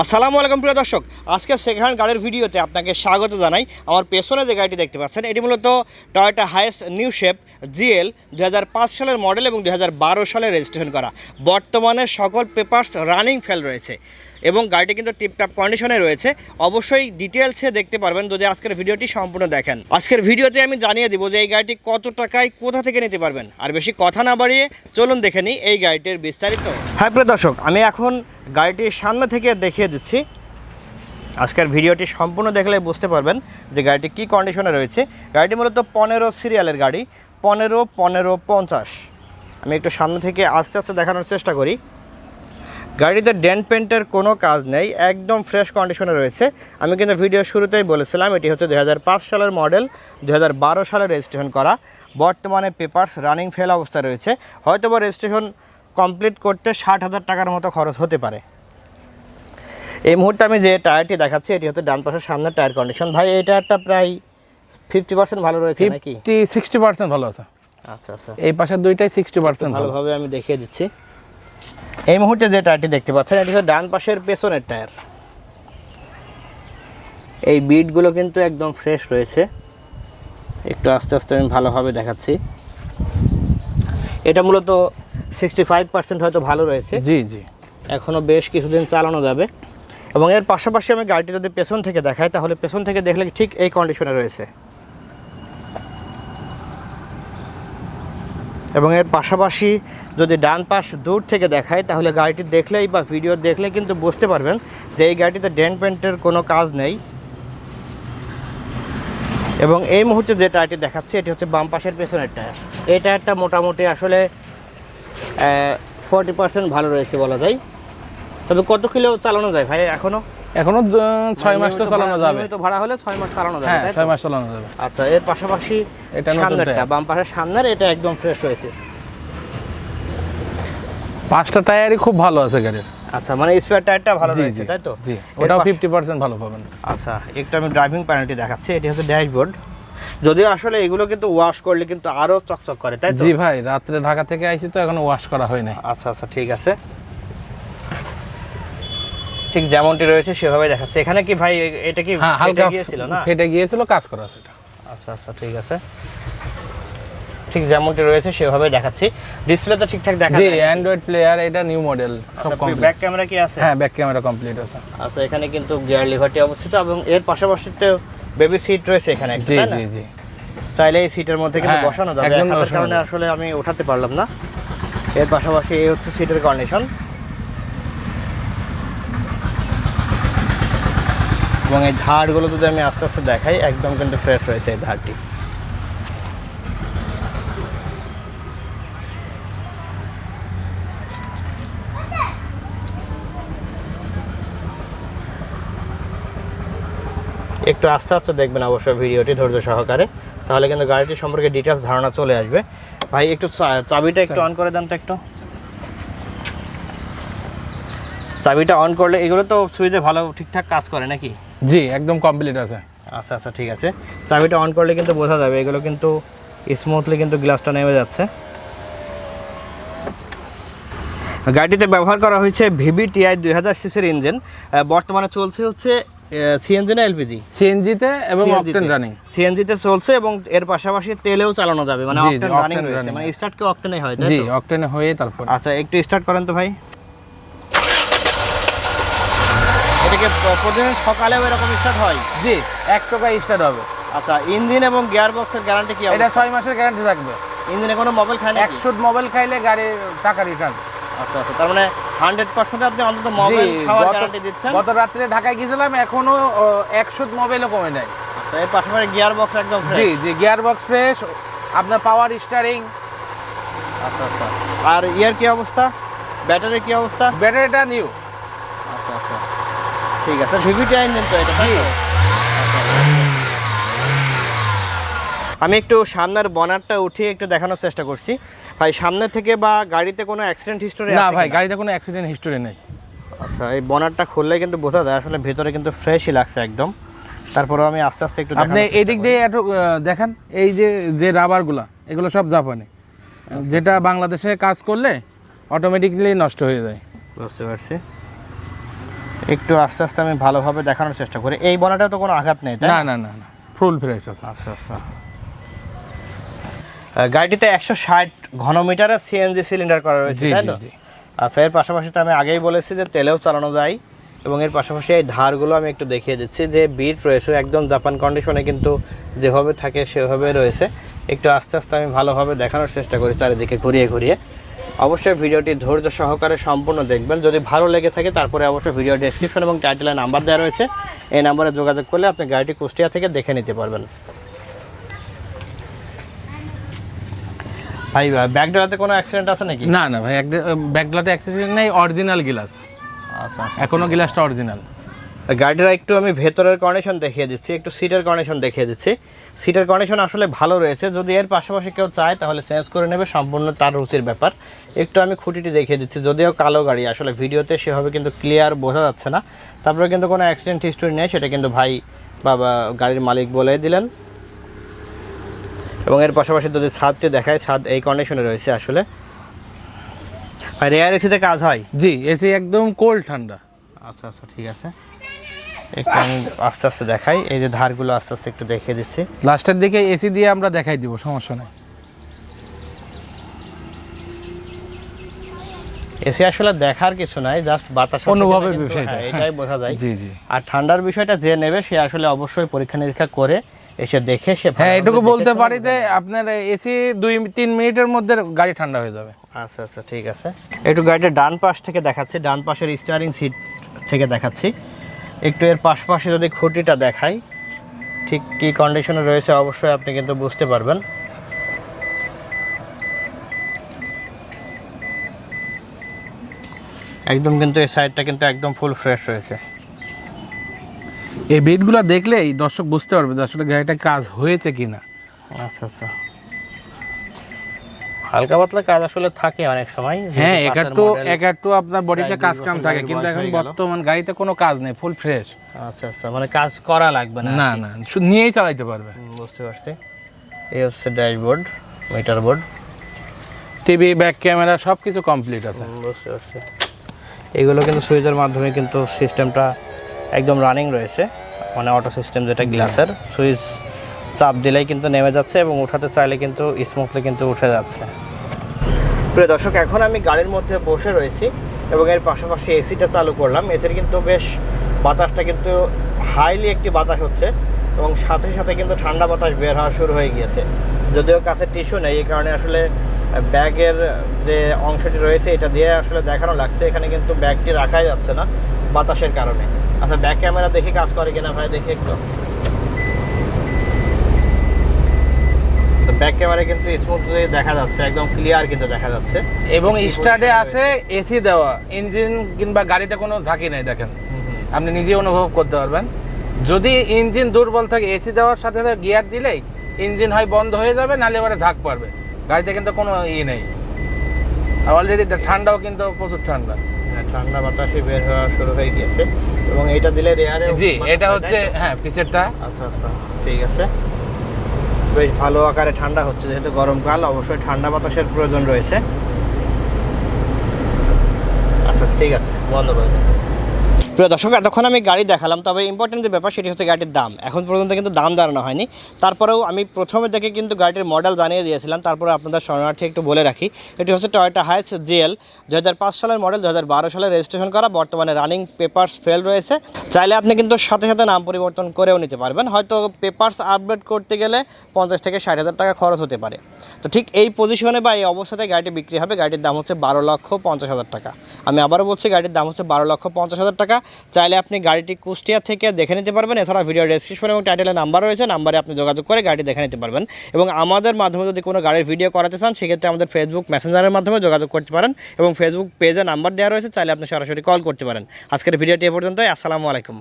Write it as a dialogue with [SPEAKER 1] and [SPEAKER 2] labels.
[SPEAKER 1] আসসালামু আলাইকুম প্রিয় দর্শক, আজকে হ্যান্ড গাড়ির ভিডিওতে আপনাকে স্বাগত জানাই। আমার পেছনে যে গাড়িটি দেখতে পাচ্ছেন, এটি মূলত Toyota Hiace new shape GL দু হাজার পাঁচ সালের মডেল এবং দু হাজার বারো সালে রেজিস্ট্রেশন করা। বর্তমানে সকল পেপার্স রানিং ফেল রয়েছে এবং গাড়িটি কিন্তু টিপটাপ কন্ডিশনে রয়েছে। অবশ্যই ডিটেলসে দেখতে পারবেন যদি আজকের ভিডিওটি সম্পূর্ণ দেখেন। আজকের ভিডিওতে আমি জানিয়ে দিব যে এই গাড়িটি কত টাকায় কোথা থেকে নিতে পারবেন। আর বেশি কথা না বাড়িয়ে চলুন দেখে নিই এই গাড়িটির বিস্তারিত। হ্যাঁ প্রিয় দর্শক, আমি এখন গাড়িটির সামনে থেকে দেখিয়ে দিচ্ছি। আজকের ভিডিওটি সম্পূর্ণ দেখলে বুঝতে পারবেন যে গাড়িটি কী কন্ডিশনে রয়েছে। গাড়িটি মূলত পনেরো সিরিয়ালের গাড়ি, পনেরো পনেরো, পঞ্চাশ। আমি একটু সামনে থেকে আস্তে আস্তে দেখানোর চেষ্টা করি। গাড়িতে ডেন্ট পেন্টের কোনো কাজ নেই, একদম ফ্রেশ কন্ডিশনে রয়েছে। আমি কিন্তু ভিডিও শুরুতেই বলেছিলাম, এটি হচ্ছে দু হাজার পাঁচ সালের মডেল দু হাজার বারো সালে রেজিস্ট্রেশন করা। বর্তমানে পেপারস রানিং ফেল অবস্থায় রয়েছে। হয়তো বা রেজিস্ট্রেশন কমপ্লিট করতে ষাট হাজার টাকার মতো খরচ হতে পারে। এই মুহূর্তে আমি যে টায়ারটি দেখাচ্ছি এটি হচ্ছে ডান পাশের সামনের টায়ার কন্ডিশন ভাই এই টায়ারটা প্রায় ফিফটি পার্সেন্ট ভালো রয়েছে নাকি?
[SPEAKER 2] সিক্সটি পার্সেন্ট ভালো আছে।
[SPEAKER 1] আচ্ছা আচ্ছা।
[SPEAKER 2] এই পাশের দুইটাই সিক্সটি পার্সেন্ট
[SPEAKER 1] ভালোভাবে আমি দেখিয়ে দিচ্ছি। এই মুহূর্তে যে টায়ারটি দেখতে পাচ্ছেন এটি হচ্ছে ডান পাশের পেছনের টায়ার। এই বিটগুলো কিন্তু একদম ফ্রেশ রয়েছে। একটু আস্তে আস্তে আমি ভালোভাবে দেখাচ্ছি। এটা মূলত সিক্সটি ফাইভ পার্সেন্ট হয়তো ভালো রয়েছে।
[SPEAKER 2] জি জি।
[SPEAKER 1] এখনও বেশ কিছুদিন চালানো যাবে। এবং এর পাশাপাশি আমি গাড়িটি যদি পেছন থেকে দেখাই তাহলে পেছন থেকে দেখলে ঠিক এই কন্ডিশনে রয়েছে। এবং এর পাশাপাশি যদি ডান পাশ দূর থেকে দেখায় তাহলে গাড়িটি দেখলেই বা ভিডিও দেখলে কিন্তু বুঝতে পারবেন যে এই গাড়িটিতে ডেন্ট পেন্টের কোনো কাজ নেই। এবং এই মুহূর্তে যে টায়ারটি দেখাচ্ছে এটি হচ্ছে বাম পাশের পেছনের টায়ার। এই টায়ারটা মোটামুটি আসলে ফর্টি পার্সেন্ট ভালো রয়েছে বলা যায়। তবে কত কিলো চালানো যায় ভাই
[SPEAKER 2] এখনও? এখনও ছয় মাস তো চালানো যাবে।
[SPEAKER 1] তো ভাড়া হলে ছয় মাস চালানো যাবে
[SPEAKER 2] হ্যাঁ ছয় মাস চালানো যাবে।
[SPEAKER 1] আচ্ছা এর পাশাপাশি
[SPEAKER 2] এটা
[SPEAKER 1] সামনেরটা বাম পাশের সামনের এটা একদম ফ্রেশ রয়েছে।
[SPEAKER 2] পাঁচটা টায়ারই খুব ভালো আছে গাড়ির।
[SPEAKER 1] আচ্ছা মানে স্পেয়ার টায়ারটা ভালো রয়েছে তাই তো?
[SPEAKER 2] জি ওটাও ফিফটি পার্সেন্ট ভালো পাবেন।
[SPEAKER 1] আচ্ছা একটু আমি ড্রাইভিং প্যানেলটি দেখাচ্ছি এটি হচ্ছে ড্যাশবোর্ড যদিও আসলে এগুলো কিন্তু ওয়াশ করলে কিন্তু আরও চকচক করে তাই
[SPEAKER 2] জি ভাই রাত্রে ঢাকা থেকে আইছি তো এখনও ওয়াশ করা হয় নাই।
[SPEAKER 1] আচ্ছা আচ্ছা ঠিক আছে। ঠিক যেমনটি রয়েছে সেভাবে দেখাচ্ছে। এখানে কি ভাই এটা কি
[SPEAKER 2] হ্যাঁ হালকা
[SPEAKER 1] গিয়েছিল না?
[SPEAKER 2] ফেটে গিয়েছিল কাজ করা আছে এটা।
[SPEAKER 1] আচ্ছা আচ্ছা ঠিক আছে। ঠিক যেমনটি রয়েছে সেভাবে দেখাচ্ছি। ডিসপ্লে তো ঠিকঠাক দেখা
[SPEAKER 2] জি অ্যান্ড্রয়েড প্লেয়ার এটা নিউ মডেল সব কমপ্লিট
[SPEAKER 1] ব্যাক ক্যামেরা কি আছে?
[SPEAKER 2] হ্যাঁ ব্যাক ক্যামেরা কমপ্লিট আছে।
[SPEAKER 1] আচ্ছা এখানে কিন্তু গিয়ার লিভারটি অবস্থিত এবং এর পাশাপাশি তো বেবি সিট রয়েছে এখানে
[SPEAKER 2] জি জি জি।
[SPEAKER 1] চাইলে এই সিটের মধ্যে কিন্তু
[SPEAKER 2] হ্যাঁ,
[SPEAKER 1] বসানো যাবে।
[SPEAKER 2] একদম
[SPEAKER 1] এক
[SPEAKER 2] বসানো।
[SPEAKER 1] কারণে আসলে আমি ওঠাতে পারলাম না। এর পাশাপাশি এই হচ্ছে সিটের কন্ডিশন এবং এই ধারগুলো যদি আমি আস্তে আস্তে দেখাই একদম কিন্তু ফ্রেশ রয়েছে এই ধারটি। একটু আস্তে আস্তে দেখবেন অবশ্যই ভিডিওটি ধৈর্য সহকারে। তাহলে কিন্তু গাড়িটি সম্পর্কে ডিটেলস ধারণা চলে আসবে। ভাই একটু চাবিটা একটু অন করে দেন তো একটু। চাবিটা অন করলে এগুলো তো সুইচে ভালো ঠিকঠাক কাজ করে নাকি?
[SPEAKER 2] জি একদম কমপ্লিট আছে।
[SPEAKER 1] আচ্ছা আচ্ছা ঠিক আছে। চাবিটা অন করলে কিন্তু বোঝা যাবে এগুলো কিন্তু স্মুথলি কিন্তু গ্লাসটা নেমে যাচ্ছে। গাড়িতে ব্যবহার করা হয়েছে ভিভি টিআই দুই হাজার সিসির ইঞ্জিন বর্তমানে চলছে হচ্ছে সিএনজি না এলপিজি?
[SPEAKER 2] সিএনজিতে এবং অকটেন রানিং
[SPEAKER 1] সিএনজিতে চলছে এবং এর পাশাপাশি তেলেও চালানো যাবে মানে অকটেন রানিং রয়েছে। মানে স্টার্ট কি অকটেনে হয়
[SPEAKER 2] জি অকটেনে হয়ে তারপর।
[SPEAKER 1] আচ্ছা একটু স্টার্ট করেন তো ভাই। এটাকে প্রতিদিন সকালেও এরকম স্টার্ট হয়?
[SPEAKER 2] জি এক টাকায় স্টার্ট হবে।
[SPEAKER 1] আচ্ছা ইঞ্জিন এবং গিয়ার বক্সের গ্যারান্টি কি
[SPEAKER 2] এটা ছয় মাসের গ্যারান্টি থাকবে।
[SPEAKER 1] ইঞ্জিনে কোনো মোবাইল খায় না
[SPEAKER 2] একশো মোবাইল খাইলে গাড়ির টাকা রিটার্ন
[SPEAKER 1] আচ্ছা আচ্ছা তার মানে হান্ড্রেড পার্সেন্ট আপনি অন্তত মোবাইল খাওয়ার গ্যারান্টি দিচ্ছেন।
[SPEAKER 2] গত রাত্রে ঢাকায় গেছিলাম এখনও একশো মোবাইলও কমে নাই।
[SPEAKER 1] এর পাশাপাশি গিয়ার বক্স একদম fresh?
[SPEAKER 2] জি জি গিয়ার বক্স ফ্রেশ আপনার পাওয়ার স্টারিং
[SPEAKER 1] আচ্ছা আচ্ছা। আর ইয়ার কি অবস্থা? ব্যাটারির কি অবস্থা?
[SPEAKER 2] ব্যাটারিটা নিউ
[SPEAKER 1] আচ্ছা আচ্ছা। ঠিক আছে ভিভিটি ইঞ্জিন তো এটা তাই তো? আচ্ছা, আমি একটু সামনের বনারটা উঠিয়ে একটু দেখানোর চেষ্টা করছি। ভাই সামনে থেকে বা গাড়িতে কোনো অ্যাক্সিডেন্ট হিস্টোরি
[SPEAKER 2] না ভাই গাড়িতে কোনো অ্যাক্সিডেন্ট হিস্টোরি নেই।
[SPEAKER 1] আচ্ছা এই বনারটা খুললে কিন্তু বোঝা যায় আসলে ভেতরে কিন্তু ফ্রেশই লাগছে একদম। তারপরেও আমি আস্তে আস্তে একটু
[SPEAKER 2] আপনি এদিক দিয়ে একটু দেখেন এই যে যে রাবারগুলা এগুলো সব জাপানি। যেটা বাংলাদেশে কাজ করলে অটোমেটিকলি নষ্ট হয়ে যায়।
[SPEAKER 1] বুঝতে পারছি। একটু আস্তে আস্তে আমি ভালোভাবে দেখানোর চেষ্টা করি। এই বনাটা তো কোনো আঘাত নেই
[SPEAKER 2] না? না না ফুল ফ্রেশ আছে।
[SPEAKER 1] আচ্ছা আচ্ছা। গাড়িটিতে একশো ষাট ঘনমিটারের সিএনজি সিলিন্ডার করা রয়েছে তাই তো আচ্ছা এর পাশাপাশি তো আমি আগেই বলেছি যে তেলেও চালানো যায় এবং এর পাশাপাশি এই ধারগুলো আমি একটু দেখিয়ে দিচ্ছি যে বিট রয়েছে একদম জাপান কন্ডিশনে কিন্তু যেভাবে থাকে সেভাবে রয়েছে। একটু আস্তে আস্তে আমি ভালোভাবে দেখানোর চেষ্টা করি চারিদিকে ঘুরিয়ে ঘুরিয়ে। অবশ্যই ভিডিওটি ধৈর্য সহকারে সম্পূর্ণ দেখবেন। যদি ভালো লেগে থাকে তারপরে অবশ্যই ভিডিও ডেসক্রিপশন এবং টাইটেলে নাম্বার দেওয়া রয়েছে। এই নাম্বারে যোগাযোগ করলে আপনি গাড়িটি কুষ্টিয়া থেকে দেখে নিতে পারবেন। ভাই ব্যাকডোরাতে কোনো অ্যাক্সিডেন্ট আছে নাকি?
[SPEAKER 2] না না ভাই ব্যাকগ্লাতে অ্যাক্সেসরি নেই অরিজিনাল গ্লাস
[SPEAKER 1] আচ্ছা
[SPEAKER 2] এখনও গ্লাসটা অরিজিনাল
[SPEAKER 1] গাড়িটার একটু আমি ভেতরের কন্ডিশন দেখিয়ে দিচ্ছি একটু সিটের কন্ডিশন দেখিয়ে দিচ্ছি। সিটের কন্ডিশন আসলে ভালো রয়েছে যদি এর পাশাপাশি কেউ চায় তাহলে চেঞ্জ করে নেবে সম্পূর্ণ তার রুচির ব্যাপার। একটু আমি খুঁটিটি দেখিয়ে দিচ্ছি যদিও কালো গাড়ি আসলে ভিডিওতে সেভাবে কিন্তু ক্লিয়ার বোঝা যাচ্ছে না। তারপরে কিন্তু কোনো অ্যাক্সিডেন্ট হিস্টোরি নেই সেটা কিন্তু ভাই বাবা গাড়ির মালিক বলে দিলেন। এবং এর পাশাপাশি যদি ছাদটি দেখায় ছাদ এই কন্ডিশনে রয়েছে আসলে। রেয়ার এসিতে কাজ হয়?
[SPEAKER 2] জি এসি একদম কোল্ড ঠান্ডা।
[SPEAKER 1] আচ্ছা আচ্ছা ঠিক আছে। একটু আমি আস্তে আস্তে দেখাই। এই যে ধারগুলো আস্তে আস্তে একটু দেখিয়ে দিচ্ছি।
[SPEAKER 2] লাস্টের দিকে এসি দিয়ে আমরা দেখাই দিব সমস্যা নেই।
[SPEAKER 1] এসি আসলে দেখার কিছু নাই জাস্ট বাতাস
[SPEAKER 2] অনুভবের বিষয়টা।
[SPEAKER 1] হ্যাঁ, এটাই বোঝা যায়।
[SPEAKER 2] জি জি।
[SPEAKER 1] আর ঠান্ডার বিষয়টা যে নেবে সে আসলে অবশ্যই পরীক্ষা নিরীক্ষা করে এসে দেখে সে
[SPEAKER 2] হ্যাঁ এটুকু বলতে পারি যে আপনার এসি দুই তিন মিনিটের মধ্যে গাড়ি ঠান্ডা হয়ে যাবে।
[SPEAKER 1] আচ্ছা আচ্ছা ঠিক আছে। একটু গাড়িটা ডান পাশ থেকে দেখাচ্ছি ডান পাশের স্টারিং সিট থেকে দেখাচ্ছি। একটু এর পাশপাশে যদি খুঁটিটা দেখাই ঠিক কী কন্ডিশনে রয়েছে অবশ্যই আপনি কিন্তু বুঝতে পারবেন। একদম কিন্তু এই সাইডটা কিন্তু একদম ফুল ফ্রেশ রয়েছে।
[SPEAKER 2] এই বিটগুলো দেখলেই দর্শক বুঝতে পারবে যে আসলে গাড়িটা কাজ হয়েছে কিনা।
[SPEAKER 1] আচ্ছা আচ্ছা। হালকা পাতলা কাজ আসলে থাকে অনেক সময়
[SPEAKER 2] হ্যাঁ একটু একটু আপনার বডিতে কাজ কাম থাকে কিন্তু এখন বর্তমান গাড়িতে কোনো কাজ নেই ফুল ফ্রেশ
[SPEAKER 1] আচ্ছা আচ্ছা মানে কাজ করা লাগবে না
[SPEAKER 2] না না শুধু নিয়েই চালাইতে পারবে।
[SPEAKER 1] বুঝতে পারছি। এই হচ্ছে dashboard meter board
[SPEAKER 2] TV back camera সব কিছু কমপ্লিট আছে
[SPEAKER 1] বুঝতে পারছি। এগুলো কিন্তু সুইচের মাধ্যমে কিন্তু সিস্টেমটা একদম রানিং রয়েছে। মানে অটো সিস্টেম যেটা গ্লাসের সুইচ চাপ দিলেই কিন্তু নেমে যাচ্ছে এবং উঠাতে চাইলে কিন্তু স্মুথলি কিন্তু উঠে যাচ্ছে। প্রিয় দর্শক, এখন আমি গাড়ির মধ্যে বসে রয়েছি এবং এর পাশাপাশি এসিটা চালু করলাম। এসির কিন্তু বেশ বাতাসটা কিন্তু হাইলি একটি বাতাস হচ্ছে এবং সাথে সাথে কিন্তু ঠান্ডা বাতাস বের হওয়া শুরু হয়ে গিয়েছে। যদিও কাছে টিস্যু নেই, এই কারণে আসলে ব্যাগের যে অংশটি রয়েছে, এটা দিয়ে আসলে দেখানো লাগছে। এখানে কিন্তু ব্যাগটি রাখাই যাচ্ছে না বাতাসের কারণে। আচ্ছা ব্যাক ক্যামেরা দেখি কাজ করে কিনা ভাই দেখি একটু। ব্যাক ক্যামেরা কিন্তু স্মুথলি দেখা যাচ্ছে একদম ক্লিয়ার কিন্তু দেখা যাচ্ছে।
[SPEAKER 2] এবং স্টার্টে আছে এসি দেওয়া ইঞ্জিন কিংবা গাড়িতে কোনো ঝাঁকি নেই দেখেন। আপনি নিজে অনুভব করতে পারবেন। যদি ইঞ্জিন দুর্বল থাকে এসি দেওয়ার সাথে সাথে গিয়ার দিলেই ইঞ্জিন হয় বন্ধ হয়ে যাবে নাহলে এবারে ঝাঁক পারবে। গাড়িতে কিন্তু কোনো ই নেই। অলরেডি ঠান্ডাও কিন্তু প্রচুর ঠান্ডা।
[SPEAKER 1] ঠান্ডা বাতাসে বের হওয়া শুরু হয়ে গিয়েছে। এবং এটা দিলে রেয়ারে
[SPEAKER 2] জি এটা হচ্ছে হ্যাঁ পিচেরটা
[SPEAKER 1] আচ্ছা আচ্ছা ঠিক আছে। বেশ ভালো আকারে ঠান্ডা হচ্ছে যেহেতু গরমকাল অবশ্যই ঠান্ডা বাতাসের প্রয়োজন রয়েছে। আচ্ছা ঠিক আছে বন্ধ করে। প্রিয় দর্শক, এতক্ষণ আমি গাড়ি দেখালাম, তবে ইম্পর্টেন্ট যে ব্যাপার সেটি হচ্ছে গাড়ির দাম। এখন পর্যন্ত কিন্তু দাম দাঁড়ানো হয়নি। তারপরেও আমি প্রথমে থেকে কিন্তু গাড়িটির মডেল জানিয়ে দিয়েছিলাম, তারপরে আপনাদের শরণার্থী একটু বলে রাখি। এটি হচ্ছে টয়োটা হাইস জিএল দু সালের মডেল দু হাজার বারো সালে রেজিস্ট্রেশন করা, বর্তমানে রানিং পেপার্স ফেল রয়েছে। চাইলে আপনি কিন্তু সাথে সাথে নাম পরিবর্তন করেও নিতে পারবেন। হয়তো পেপার্স আপডেট করতে গেলে পঞ্চাশ থেকে ষাট হাজার টাকা খরচ হতে পারে। তো ঠিক এই পজিশনে বা এই অবস্থাতে গাড়িটি বিক্রি হবে। গাড়ির দাম হচ্ছে বারো লক্ষ পঞ্চাশ হাজার টাকা। আমি আবারও বলছি, গাড়ির দাম হচ্ছে বারো লক্ষ পঞ্চাশ হাজার টাকা। চাইলে আপনি গাড়িটি কুষ্টিয়া থেকে দেখে নিতে পারবেন। এছাড়া ভিডিও ডেসক্রিপশন এবং টাইটেলের নাম্বার রয়েছে নাম্বারে আপনি যোগাযোগ করে গাড়িটি দেখে নিতে পারবেন। এবং আমাদের মাধ্যমে যদি কোনো গাড়ির ভিডিও করাতে চান, সেক্ষেত্রে আমাদের ফেসবুক মেসেঞ্জারের মাধ্যমে যোগাযোগ করতে পারেন এবং ফেসবুক পেজে নাম্বার দেওয়া রয়েছে, চাইলে আপনি সরাসরি কল করতে পারেন। আজকের ভিডিওটি এ পর্যন্তই, আসসালামু আলাইকুম।